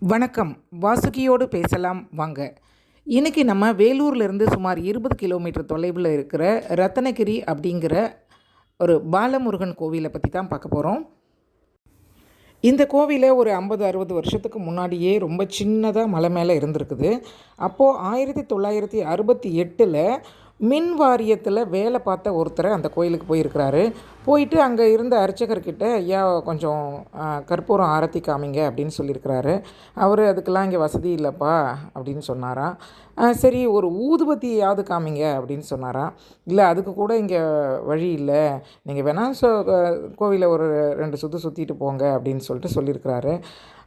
வணக்கம். வாசுகியோடு பேசலாம். வாங்க. இன்றைக்கி நம்ம வேலூர்லேருந்து சுமார் இருபது கிலோமீட்டர் தொலைவில் இருக்கிற ரத்தனகிரி அப்படிங்கிற ஒரு பாலமுருகன் கோவிலை பற்றி தான் பார்க்க போகிறோம் இந்த கோவிலை ஒரு ஐம்பது அறுபது வருஷத்துக்கு முன்னாடியே ரொம்ப சின்னதாக மலை மேலே இருந்திருக்குது. அப்போது ஆயிரத்தி தொள்ளாயிரத்தி அறுபத்தி எட்டில் மின் வாரியத்தில் வேலை பார்த்த ஒருத்தர் அந்த கோயிலுக்கு போயிருக்கிறாரு. போயிட்டு அங்கே இருந்த அர்ச்சகர்கிட்ட ஐயா கொஞ்சம் கற்பூரம் ஆரத்தி காமிங்க அப்படின்னு சொல்லியிருக்கிறாரு. அவர் அதுக்கெல்லாம் இங்கே வசதி இல்லைப்பா அப்படின்னு சொன்னாராம். சரி ஒரு ஊதுபத்தியாவது காமிங்க அப்படின்னு சொன்னாராம். இல்லை அதுக்கு கூட இங்கே வழி இல்லை. நீங்கள் வேணால் சோ கோவிலை ஒரு ரெண்டு சுற்று சுற்றிட்டு போங்க அப்படின்னு சொல்லிட்டு சொல்லியிருக்கிறாரு.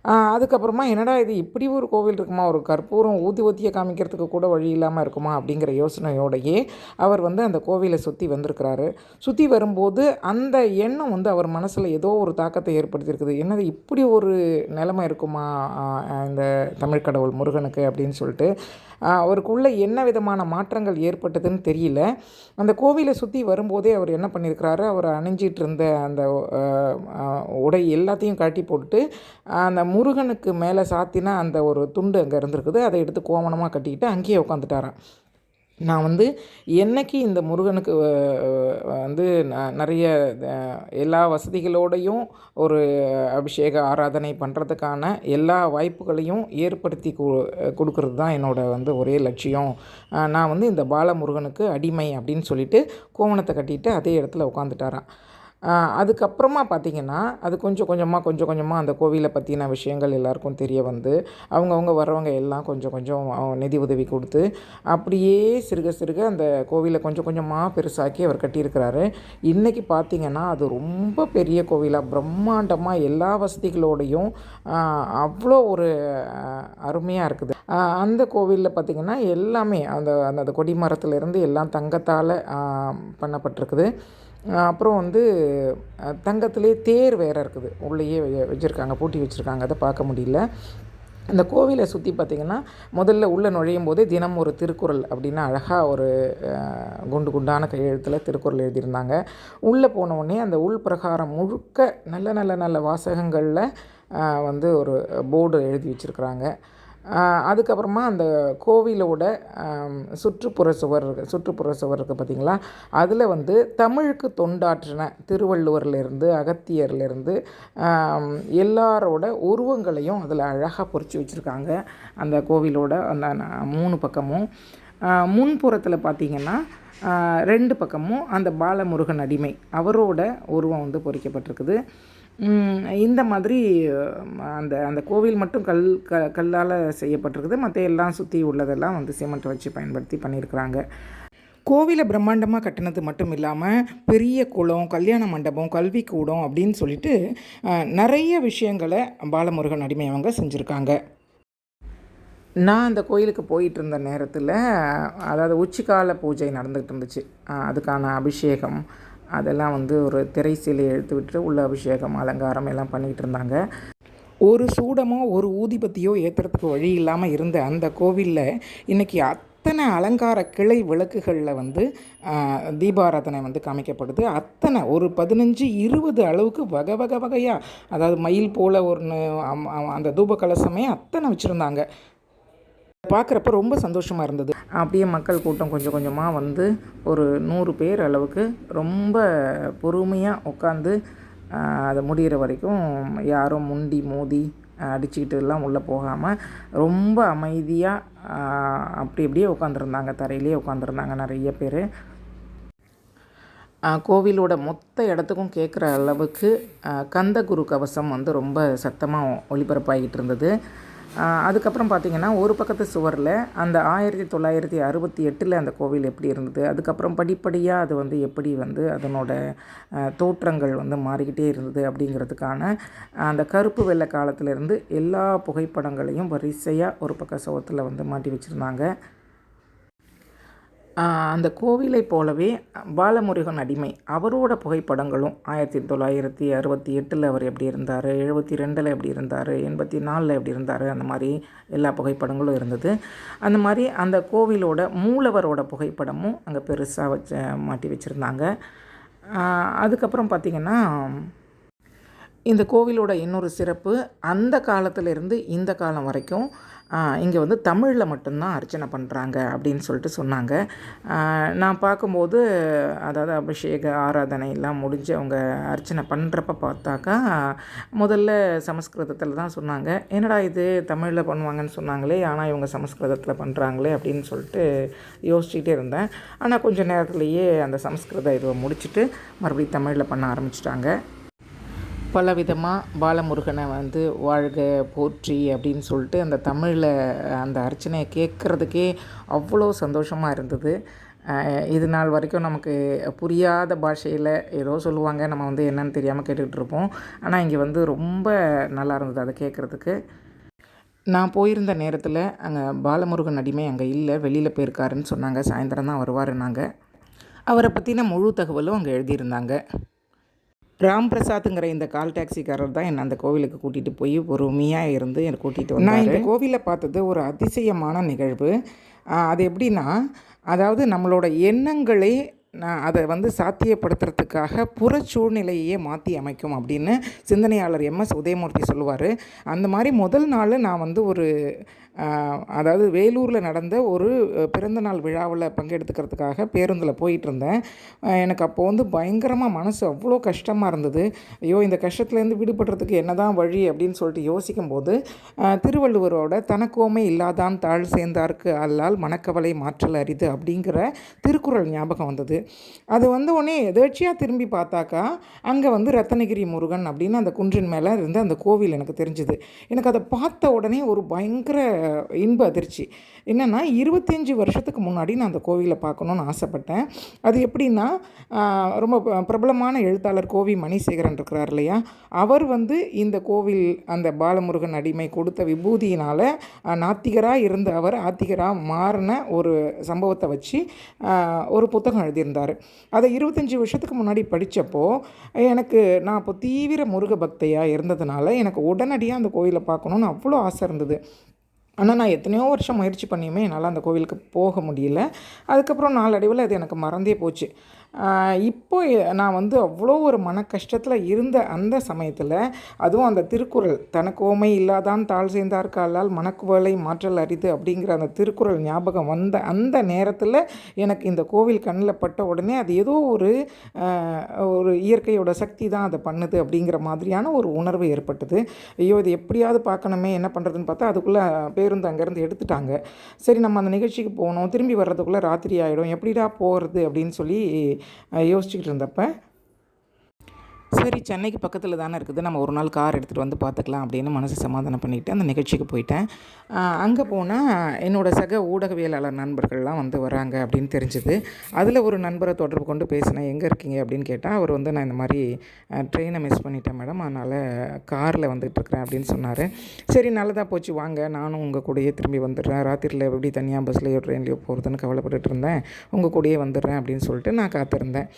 அதுக்கப்புறமா என்னடா இது இப்படி ஒரு கோவில் இருக்குமா? ஒரு கற்பூரம் ஊதி ஊத்தியை காமிக்கிறதுக்கு கூட வழி இல்லாமல் இருக்குமா? அப்படிங்கிற யோசனையோடையே அவர் வந்து அந்த கோவிலை சுற்றி வந்திருக்கிறாரு. சுற்றி வரும்போது அந்த எண்ணம் வந்து அவர் மனசில் ஏதோ ஒரு தாக்கத்தை ஏற்படுத்தியிருக்குது. என்னது இப்படி ஒரு நிலைமை இருக்குமா இந்த தமிழ் கடவுள் முருகனுக்கு அப்படின்னு சொல்லிட்டு அவருக்குள்ளே என்ன விதமான மாற்றங்கள் ஏற்பட்டதுன்னு தெரியல. அந்த கோவிலை சுற்றி வரும்போதே அவர் என்ன பண்ணியிருக்கிறாரு அவர் அணிஞ்சிட்டு இருந்த அந்த உடை எல்லாத்தையும் கட்டி போட்டுட்டு அந்த முருகனுக்கு மேலே சாத்தின அந்த ஒரு துண்டு அங்கே இருந்திருக்குது. அதை எடுத்து கோவணமாக கட்டிக்கிட்டு அங்கேயே உட்காந்துட்டாராம் நான் வந்து என்னைக்கு இந்த முருகனுக்கு வந்து நிறைய எல்லா வசதிகளோடையும் ஒரு அபிஷேக ஆராதனை பண்ணுறதுக்கான எல்லா வாய்ப்புகளையும் ஏற்படுத்தி கொடுக்கறது தான் என்னோட வந்து ஒரே லட்சியம். நான் வந்து இந்த பாலமுருகனுக்கு அடிமை அப்படின்னு சொல்லிட்டு கோவணத்தை கட்டிட்டு அதே இடத்துல உட்காந்துட்டாரான் அதுக்கப்புறமா பார்த்திங்கன்னா அது கொஞ்சம் கொஞ்சமாக கொஞ்சம் கொஞ்சமாக அந்த கோவிலை பற்றின விஷயங்கள் எல்லாருக்கும் தெரிய வந்து அவங்கவுங்க வர்றவங்க எல்லாம் கொஞ்சம் கொஞ்சம் நிதி உதவி கொடுத்து அப்படியே சிறுக சிறுக அந்த கோவிலை கொஞ்சம் கொஞ்சமாக பெருசாக்கி அவர் கட்டியிருக்கிறாரு. இன்றைக்கி பார்த்திங்கன்னா அது ரொம்ப பெரிய கோவிலாக பிரம்மாண்டமாக எல்லா வசதிகளோடையும் அவ்வளோ ஒரு அருமையாக இருக்குது. அந்த கோவிலில் பார்த்திங்கன்னா எல்லாமே அந்த அந்த அந்த கொடி மரத்துலேருந்து எல்லாம் தங்கத்தால் பண்ணப்பட்டிருக்குது. அப்புறம் வந்து தங்கத்திலே தேர் வேறு இருக்குது. உள்ளேயே வெ- வச்சுருக்காங்க பூட்டி வச்சுருக்காங்க. அதை பார்க்க முடியல. அந்த கோவிலை சுற்றி பார்த்திங்கன்னா முதல்ல உள்ளே நுழையும் போதே தினம் ஒரு திருக்குறள் அப்படின்னு அழகாக ஒரு குண்டு குண்டான கையெழுத்தில் திருக்குறள் எழுதியிருந்தாங்க. உள்ளே போன உடனே அந்த உள் பிரகாரம் முழுக்க நல்ல நல்ல நல்ல வாசகங்களில் வந்து ஒரு போர்டு எழுதி வச்சுருக்குறாங்க. அதுக்கப்புறமா அந்த கோவிலோட சுற்றுப்புற சுவர் சுற்றுப்புற சுவர் இருக்குது பார்த்திங்களா அதில் வந்து தமிழுக்கு தொண்டாற்றின திருவள்ளுவர்லேருந்து அகத்தியர்லேருந்து எல்லாரோட உருவங்களையும் அதில் அழகாக பொறிச்சு வச்சுருக்காங்க. அந்த கோவிலோட அந்த மூணு பக்கமும். முன்புறத்தில் பார்த்திங்கன்னா ரெண்டு பக்கமும் அந்த பாலமுருகன் அடிமை அவரோட உருவம் வந்து பொறிக்கப்பட்டிருக்குது. இந்த மாதிரி அந்த அந்த கோவில் மட்டும் கல் க கல்லால் செய்யப்பட்டிருக்குது. மற்ற எல்லாம் சுற்றி உள்ளதெல்லாம் வந்து சிமெண்ட் வச்சு பயன்படுத்தி பண்ணியிருக்கிறாங்க. கோவிலை பிரம்மாண்டமாக கட்டினது மட்டும் இல்லாமல் பெரிய குளம் கல்யாண மண்டபம் கல்விக்கூடம் அப்படின்னு சொல்லிட்டு நிறைய விஷயங்களை பாலமுருகன் அடிமை அவங்க செஞ்சுருக்காங்க. நான் அந்த கோயிலுக்கு போயிட்டு இருந்த நேரத்தில் அதாவது உச்சிக்கால பூஜை நடந்துகிட்டு இருந்துச்சு. அதுக்கான அபிஷேகம் அதெல்லாம் வந்து ஒரு திரை சிலை எடுத்து விட்டு உள்ள அபிஷேகம் அலங்காரம் எல்லாம் பண்ணிகிட்டு இருந்தாங்க. ஒரு சூடமோ ஒரு ஊதிபத்தியோ ஏற்றுறதுக்கு வழி இல்லாமல் இருந்த அந்த கோவிலில் இன்றைக்கி அத்தனை அலங்கார கிளை விளக்குகளில் வந்து தீபாராதனை வந்து காமிக்கப்படுது. அத்தனை ஒரு பதினஞ்சு இருபது அளவுக்கு வகை வகை வகையாக அதாவது மயில் போல் ஒன்று அந்த தூப கலசமே அத்தனை வச்சுருந்தாங்க. பார்க்குறப்ப ரொம்ப சந்தோஷமாக இருந்தது. அப்படியே மக்கள் கூட்டம் கொஞ்சம் கொஞ்சமாக வந்து ஒரு நூறு பேர் அளவுக்கு ரொம்ப பொறுமையாக உட்காந்து அதை முடிகிற வரைக்கும் யாரும் முண்டி மோதி அடிச்சுக்கிட்டு எல்லாம் உள்ளே போகாமல் ரொம்ப அமைதியாக அப்படி அப்படியே உட்காந்துருந்தாங்க தரையிலே உட்காந்துருந்தாங்க நிறைய பேர். கோவிலோட மொத்த இடத்துக்கும் கேட்குற அளவுக்கு கந்தகுரு கவசம் வந்து ரொம்ப சத்தமாக ஒளிபரப்பாகிட்டு இருந்தது. அதுக்கப்புறம் பார்த்திங்கன்னா ஒரு பக்கத்து சுவரில் அந்த ஆயிரத்தி தொள்ளாயிரத்தி அறுபத்தி எட்டில் அந்த கோவில் எப்படி இருந்தது? அதுக்கப்புறம் படிப்படியாக அது வந்து எப்படி வந்து அதனோட தோற்றங்கள் வந்து மாறிக்கிட்டே இருந்தது அப்படிங்கிறதுக்கான அந்த கருப்பு வெள்ளை காலத்திலேருந்து எல்லா புகைப்படங்களையும் வரிசையாக ஒரு பக்க சுவத்தில் வந்து மாட்டி வச்சுருந்தாங்க. அந்த கோவிலை போலவே பாலமுருகன் அடிமை. அவரோட புகைப்படங்களும் ஆயிரத்தி தொள்ளாயிரத்தி அறுபத்தி எட்டில் அவர் எப்படி இருந்தார் எழுபத்தி ரெண்டில் எப்படி இருந்தார் எண்பத்தி நாலில் எப்படி இருந்தார் அந்த மாதிரி எல்லா புகைப்படங்களும் இருந்தது. அந்த மாதிரி அந்த கோவிலோட மூலவரோட புகைப்படமும் அங்கே பெருசாக வச்சு மாட்டி வச்சுருந்தாங்க. அதுக்கப்புறம் பார்த்திங்கன்னா இந்த கோவிலோட இன்னொரு சிறப்பு அந்த காலத்திலேருந்து இந்த காலம் வரைக்கும் இங்கே வந்து தமிழில் மட்டும்தான் அர்ச்சனை பண்ணுறாங்க அப்படின்னு சொல்லிட்டு சொன்னாங்க. நான் பார்க்கும்போது அதாவது அபிஷேக ஆராதனை எல்லாம் முடிஞ்சு அவங்க அர்ச்சனை பண்ணுறப்ப பார்த்தாக்கா முதல்ல சமஸ்கிருதத்தில் தான் சொன்னாங்க. என்னடா இது தமிழில் பண்ணுவாங்கன்னு சொன்னாங்களே ஆனால் இவங்க சமஸ்கிருதத்தில் பண்ணுறாங்களே அப்படின்னு சொல்லிட்டு யோசிச்சுட்டே இருந்தேன். ஆனால் கொஞ்சம் நேரத்துலேயே அந்த சமஸ்கிருத இதுவை முடிச்சுட்டு மறுபடியும் தமிழில் பண்ண ஆரம்பிச்சிட்டாங்க. பல விதமாக பாலமுருகனை வந்து வாழ்க போற்றி அப்படின்னு சொல்லிட்டு அந்த தமிழில் அந்த அர்ச்சனையை கேட்குறதுக்கே அவ்வளோ சந்தோஷமாக இருந்தது. இது நாள் வரைக்கும் நமக்கு புரியாத பாஷையில் ஏதோ சொல்லுவாங்க. நம்ம வந்து என்னன்னு தெரியாமல் கேட்டுக்கிட்டு இருப்போம். ஆனால் இங்கே வந்து ரொம்ப நல்லா இருந்தது அதை கேட்குறதுக்கு. நான் போயிருந்த நேரத்தில் அங்கே பாலமுருகன் அடிமை அங்கே இல்லை. வெளியில் போயிருக்காருன்னு சொன்னாங்க. சாயந்தரம் தான் வருவாருன்னாங்க. அவரை பற்றின முழு தகவலும் அங்கே எழுதியிருந்தாங்க. ராம் பிரசாத்துங்கிற இந்த கால் டாக்ஸிக்காரர் தான் என்னை அந்த கோவிலுக்கு கூட்டிகிட்டு போய் பொறுமையாக இருந்து என்னை கூட்டிகிட்டு வந்தார். நான் இந்த கோவிலை பார்த்தது ஒரு அதிசயமான நிகழ்வு. அது எப்படின்னா அதாவது நம்மளோட எண்ணங்களே நான் அதை வந்து சாத்தியப்படுத்துறதுக்காக புற சூழ்நிலையே மாற்றி அமைக்கும் அப்படின்னு சிந்தனையாளர் எம்எஸ் உதயமூர்த்தி சொல்லுவார். அந்த மாதிரி முதல் நாள் நான் வந்து ஒரு அதாவது வேலூரில் நடந்த ஒரு பிறந்தநாள் விழாவில் பங்கெடுத்துக்கிறதுக்காக பேருந்தில் போயிட்டு இருந்தேன் எனக்கு அப்போது வந்து பயங்கரமாக மனசு அவ்வளோ கஷ்டமாக இருந்தது. ஐயோ இந்த கஷ்டத்துலேருந்து விடுபடுறதுக்கு என்ன தான் வழி அப்படின்னு சொல்லிட்டு யோசிக்கும் போது திருவள்ளுவரோட தனக்கோமை இல்லாதான் தாழ் சேர்ந்தார்க்கு அல்லால் மனக்கவலை மாற்றல் அரிது அப்படிங்கிற திருக்குறள் ஞாபகம் வந்தது. அது வந்து உடனே எதேர்ச்சியாக திரும்பி பார்த்தாக்கா அங்கே வந்து ரத்தனகிரி முருகன் அப்படின்னு அந்த குன்றின் மேலே இருந்த அந்த கோவில் எனக்கு தெரிஞ்சுது. எனக்கு அதை பார்த்த உடனே ஒரு பயங்கர இன்ப அதிர்ச்சி. என்னென்னா இருபத்தஞ்சி வருஷத்துக்கு முன்னாடி நான் அந்த கோவிலை பார்க்கணுன்னு ஆசைப்பட்டேன். அது எப்படின்னா ரொம்ப பிரபலமான எழுத்தாளர் கோவி மணிசேகரன் இருக்கிறார் இல்லையா? அவர் வந்து இந்த கோவில் அந்த பாலமுருகன் அடிமை கொடுத்த விபூதியினால் நாத்திகராக இருந்த அவர் ஆத்திகராக மாறின ஒரு சம்பவத்தை வச்சு ஒரு புத்தகம் எழுதியிருந்தார். அதை இருபத்தஞ்சி வருஷத்துக்கு முன்னாடி படித்தப்போ எனக்கு நான் இப்போ தீவிர முருக பக்தையாக இருந்ததுனால எனக்கு உடனடியாக அந்த கோவிலை பார்க்கணுன்னு அவ்வளோ ஆசை இருந்தது. ஆனால் நான் எத்தனையோ வருஷம் முயற்சி பண்ணியுமே என்னால் அந்த கோவிலுக்கு போக முடியல. அதுக்கப்புறம் நாளடைவில் அது எனக்கு மறந்தே போச்சு. இப்போ நான் வந்து அவ்வளோ ஒரு மன கஷ்டத்தில் இருந்த அந்த சமயத்தில் அதுவும் அந்த திருக்குறள் தனக்கு ஓமை இல்லாதான் தாழ் சேர்ந்தார்காலால் மனக்குவலை மாற்றல் அரிது அப்படிங்கிற அந்த திருக்குறள் ஞாபகம் வந்த அந்த நேரத்தில் எனக்கு இந்த கோவில் கண்ணில் பட்ட உடனே அது ஏதோ ஒரு ஒரு இயற்கையோட சக்தி தான் அதை பண்ணுது அப்படிங்கிற மாதிரியான ஒரு உணர்வு ஏற்பட்டது. ஐயோ இது எப்படியாவது பார்க்கணுமே என்ன பண்ணுறதுன்னு பார்த்தா அதுக்குள்ளே பேருந்து அங்கேருந்து எடுத்துட்டாங்க. சரி நம்ம அந்த நிகழ்ச்சிக்கு போகணும் திரும்பி வர்றதுக்குள்ளே ராத்திரி ஆகிடும் எப்படிடா போகிறது அப்படின்னு சொல்லி யோசிச்சுக்கிட்டு இருந்தப்போ சரி சென்னைக்கு பக்கத்தில் தானே இருக்குது. நம்ம ஒரு நாள் கார் எடுத்துகிட்டு வந்து பார்த்துக்கலாம் அப்படின்னு மனசு சமாதானம் பண்ணிவிட்டு அந்த நிகழ்ச்சிக்கு போயிட்டேன். அங்கே போனால் என்னோடய சக ஊடகவியலாளர் நண்பர்கள்லாம் வந்து வராங்க அப்படின்னு தெரிஞ்சுது. அதில் ஒரு நண்பரை தொடர்பு கொண்டு பேசினேன். எங்கே இருக்கீங்க? அப்படின்னு கேட்டால் அவர் வந்து நான் இந்த மாதிரி ட்ரெயினை மிஸ் பண்ணிட்டேன் மேடம். அதனால் காரில் வந்துட்டுருக்குறேன் அப்படின்னு சொன்னார். சரி நல்லதாக போச்சு. வாங்க. நானும் உங்கள் கூடயே திரும்பி வந்துடுறேன். ராத்திரியில் எப்படி தனியாக பஸ்லேயோ ட்ரெயின்லேயோ போகிறதுன்னு கவலைப்பட்டுட்டு இருந்தேன். உங்கள் கூடயே வந்துடுறேன் அப்படின்னு சொல்லிட்டு நான் காத்திருந்தேன்.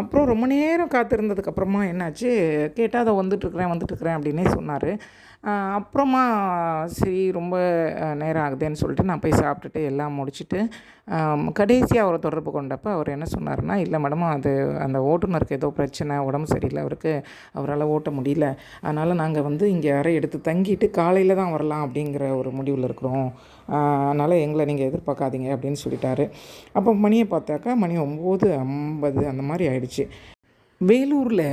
அப்புறம் ரொம்ப நேரம் காத்திருந்ததுக்கப்புறமா என்னாச்சு? கேட்டால் அதை வந்துட்டுருக்குறேன் வந்துட்டுருக்குறேன் அப்படின்னே சொன்னார். அப்புறமா சரி ரொம்ப நேரம் ஆகுதுன்னு சொல்லிட்டு நான் போய் சாப்பிட்டுட்டு எல்லாம் முடிச்சுட்டு கடைசியாக அவரை தொடர்பு கொண்டப்போ அவர் என்ன சொன்னார்னா இல்லை மேடம் அது அந்த ஓட்டுநருக்கு ஏதோ பிரச்சனை உடம்பு சரியில்லை அவருக்கு அவரால் ஓட்ட முடியல. அதனால் நாங்கள் வந்து இங்கே அறை எடுத்து தங்கிட்டு காலையில் தான் வரலாம் அப்படிங்கிற ஒரு முடிவில் இருக்கிறோம். அதனால் எங்களை நீங்கள் எதிர்பார்க்காதீங்க அப்படின்னு சொல்லிட்டாரு. அப்போ மணியை பார்த்தாக்கா மணி ஒம்பது ஐம்பது அந்த மாதிரி ஆயிடுச்சு. வேலூரில்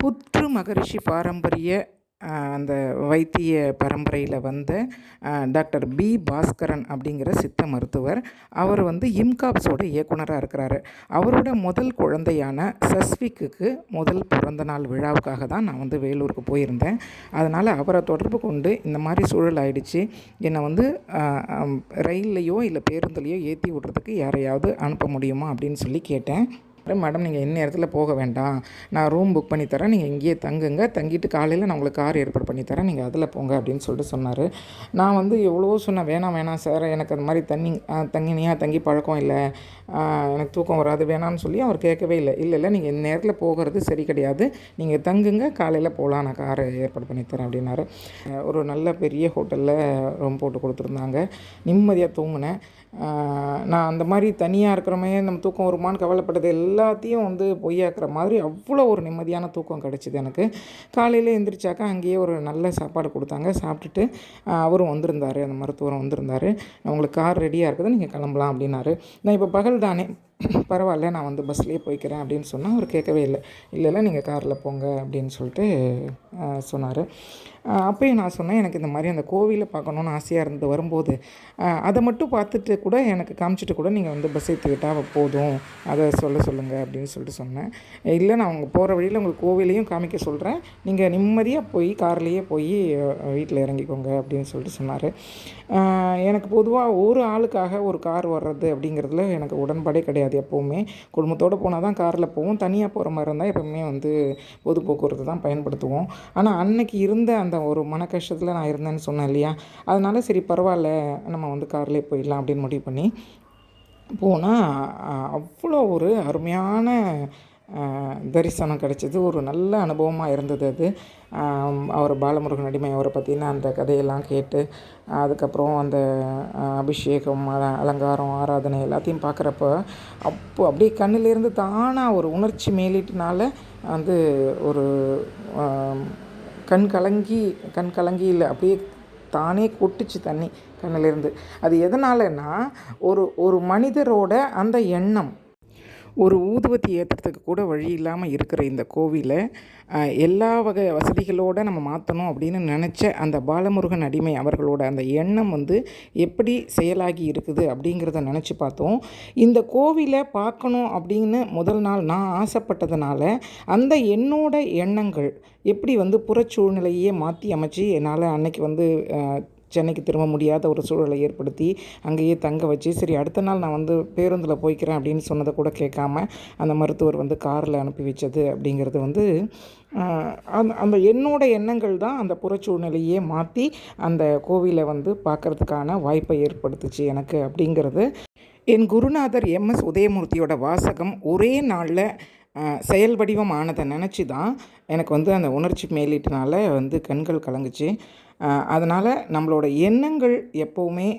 புற்று மகரிஷி பாரம்பரிய அந்த வைத்திய பரம்பரையில் வந்த டாக்டர் பி. பாஸ்கரன் அப்படிங்கிற சித்த மருத்துவர் அவர் வந்து இம்காப்ஸோட இயக்குனராக இருக்கிறாரு. அவரோட முதல் குழந்தையான சஸ்விக்கு முதல் பிறந்த நாள் விழாவுக்காக தான் நான் வந்து வேலூருக்கு போயிருந்தேன். அதனால் அவரை தொடர்பு கொண்டு இந்த மாதிரி சூழல் ஆயிடுச்சு. என்னை வந்து ரயில்லையோ இல்லை பேருந்துலையோ ஏற்றி விட்றதுக்கு யாரையாவது அனுப்ப முடியுமா அப்படின்னு சொல்லி கேட்டேன். மேடம் நீங்கள் என்ன இடத்துல போக வேண்டாம். நான் ரூம் புக் பண்ணி தரேன். நீங்கள் இங்கேயே தங்குங்க. தங்கிட்டு காலையில் நான் உங்களுக்கு கார் ஏற்பாடு பண்ணி தரேன். நீங்கள் அதில் போங்க அப்படின்னு சொல்லிட்டு சொன்னார். நான் வந்து எவ்வளோ சொன்னேன். வேணாம் வேணாம் சார் எனக்கு அந்த மாதிரி தண்ணி தங்கினியாக தங்கி பழக்கம் இல்லை. எனக்கு தூக்கம் வராது. வேணாம்னு சொல்லி அவர் கேட்கவே இல்லை. இல்லை இல்லை. நீங்கள் இந்த நேரத்தில் போகிறது சரி கிடையாது. நீங்கள் தங்குங்க. காலையில் போகலாம் நான் காரை ஏற்பாடு பண்ணி தரேன் அப்படின்னாரு. ஒரு நல்ல பெரிய ஹோட்டலில் ரூம் போட்டு கொடுத்துருந்தாங்க. நிம்மதியாக தூங்கினேன். நான் அந்த மாதிரி தனியாக இருக்கிறமே நம்ம தூக்கம் வருமான்னு கவலைப்பட்டது எல்லாத்தையும் வந்து பொய்யாக்குற மாதிரி அவ்வளோ ஒரு நிம்மதியான தூக்கம் கிடச்சிது எனக்கு. காலையில் எந்திரிச்சாக்கா அங்கேயே ஒரு நல்ல சாப்பாடு கொடுத்தாங்க. சாப்பிட்டுட்டு அவரும் வந்திருந்தார். அந்த மருத்துவரும் வந்திருந்தார். உங்களுக்கு கார் ரெடியாக இருக்குது. நீங்கள் கிளம்பலாம் அப்படின்னாரு. நான் இப்போ பகல் தானே பரவாயில்ல நான் வந்து பஸ்லேயே போய்க்கிறேன் அப்படின்னு சொன்னால் அவர் கேட்கவே இல்லை. இல்லை இல்லை நீங்கள் காரில் போங்க அப்படின்னு சொல்லிட்டு சொன்னார். அப்போயும் நான் சொன்னேன் எனக்கு இந்த மாதிரி அந்த கோவிலை பார்க்கணுன்னு ஆசையாக இருந்து வரும்போது அதை மட்டும் பார்த்துட்டு கூட எனக்கு காமிச்சிட்டு கூட நீங்கள் வந்து பஸ் ஏற்றிக்கிட்டால் போதும். அதை சொல்ல சொல்லுங்கள் அப்படின்னு சொல்லிட்டு சொன்னேன். இல்லை நான் அவங்க போகிற வழியில் உங்களுக்கு கோவிலையும் காமிக்க சொல்கிறேன் நீங்கள் நிம்மதியாக போய் கார்லேயே போய் வீட்டில் இறங்கிக்கோங்க அப்படின்னு சொல்லிட்டு சொன்னார். எனக்கு பொதுவாக ஒரு ஆளுக்காக ஒரு கார் வர்றது அப்படிங்கிறதுல எனக்கு உடன்பாடே கிடையாது. எப்போவுமே குடும்பத்தோடு போனால் தான் காரில் போவோம். தனியாக போகிற மாதிரி இருந்தால் எப்போவுமே வந்து பொது போக்குவரத்து தான் பயன்படுத்துவோம். ஆனால் அன்னைக்கு இருந்த அந்த ஒரு மன கஷ்டத்தில் நான் இருந்தேன்னு சொன்னேன் இல்லையா? அதனால சரி பரவாயில்ல நம்ம வந்து கார்லேயே போயிடலாம் அப்படின்னு முடிவு பண்ணி போனால் அவ்வளோ ஒரு அருமையான தரிசனம் கிடச்சிது. ஒரு நல்ல அனுபவமாக இருந்தது அது. அவர் பாலமுருகன் அடிமை அவரை பற்றின அந்த கதையெல்லாம் கேட்டு அதுக்கப்புறம் அந்த அபிஷேகம் அல- அலங்காரம் ஆராதனை எல்லாத்தையும் பார்க்குறப்ப அப்போ அப்படியே கண்ணிலேருந்து தானாக ஒரு உணர்ச்சி மேலிட்டுனால வந்து ஒரு கண் கலங்கி கண் கலங்கி இல்லை அப்படியே தானே கொட்டுச்சு தண்ணி கண்ணிலேருந்து. அது எதனாலன்னா ஒரு ஒரு மனிதரோட அந்த எண்ணம் ஒரு ஊதுவத்தி ஏற்றுறதுக்கு கூட வழி இல்லாமல் இருக்கிற இந்த கோவிலை எல்லா வகை வசதிகளோடு நம்ம மாற்றணும் அப்படின்னு நினச்ச அந்த பாலமுருகன் அடிமை அவர்களோட அந்த எண்ணம் வந்து எப்படி செயலாகி இருக்குது அப்படிங்கிறத நினச்சி பார்த்தோம். இந்த கோவிலை பார்க்கணும் அப்படின்னு முதல் நாள் நான் ஆசைப்பட்டதுனால அந்த என்னோட எண்ணங்கள் எப்படி வந்து புறச்சூழ்நிலையே மாற்றி அமைச்சு என்னால் அன்னைக்கு வந்து சென்னைக்கு திரும்ப முடியாத ஒரு சூழலை ஏற்படுத்தி அங்கேயே தங்க வச்சு சரி அடுத்த நாள் நான் வந்து பேருந்தில் போய்க்கிறேன் அப்படின்னு சொன்னதை கூட கேட்காம அந்த மருத்துவர் வந்து காரில் அனுப்பி வச்சது அப்படிங்கிறது வந்து அந்த அந்த என்னோட எண்ணங்கள் தான் அந்த புறச்சூழ்நிலையே மாற்றி அந்த கோவிலை வந்து பார்க்கறதுக்கான வாய்ப்பை ஏற்படுத்துச்சு எனக்கு அப்படிங்கிறது. என் குருநாதர் எம்எஸ் உதயமூர்த்தியோட வாசகம் ஒரே நாளில் செயல் வடிவம் ஆனதை நினச்சி தான் எனக்கு வந்து அந்த உணர்ச்சி மேலிட்டனால வந்து கண்கள் கலங்குச்சு. அதனால் நம்மளோட எண்ணங்கள் எப்போவுமே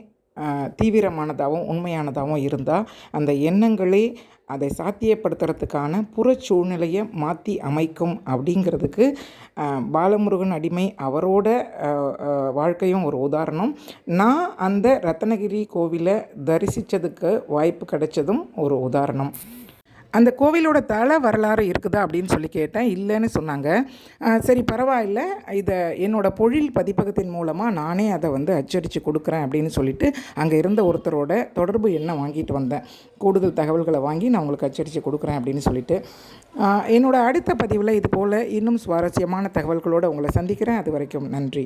தீவிரமானதாகவும் உண்மையானதாகவும் இருந்தால் அந்த எண்ணங்களே அதை சாத்தியப்படுத்துறதுக்கான புறச்சூழ்நிலையை மாற்றி அமைக்கும் அப்படிங்கிறதுக்கு பாலமுருகன் அடிமை அவரோட வாழ்க்கையும் ஒரு உதாரணம். நான் அந்த ரத்னகிரி கோவிலை தரிசித்ததுக்கு வாய்ப்பு கிடைச்சதும் ஒரு உதாரணம். அந்த கோவிலோட தல வரலாறு இருக்குதா அப்படின்னு சொல்லி கேட்டேன். இல்லைன்னு சொன்னாங்க. சரி பரவாயில்ல. இதை என்னோட பொழில் பதிப்பகத்தின் மூலமாக நானே அதை வந்து அச்சடித்து கொடுக்குறேன் அப்படின்னு சொல்லிட்டு அங்கே இருந்த ஒருத்தரோட தொடர்பு எண்ணை வாங்கிட்டு வந்தேன். கூடுதல் தகவல்களை வாங்கி நான் உங்களுக்கு அச்சடித்து கொடுக்குறேன் அப்படின்னு சொல்லிட்டு. என்னோடய அடுத்த பதிவில் இது போல் இன்னும் சுவாரஸ்யமான தகவல்களோடு உங்களை சந்திக்கிறேன். அது வரைக்கும் நன்றி.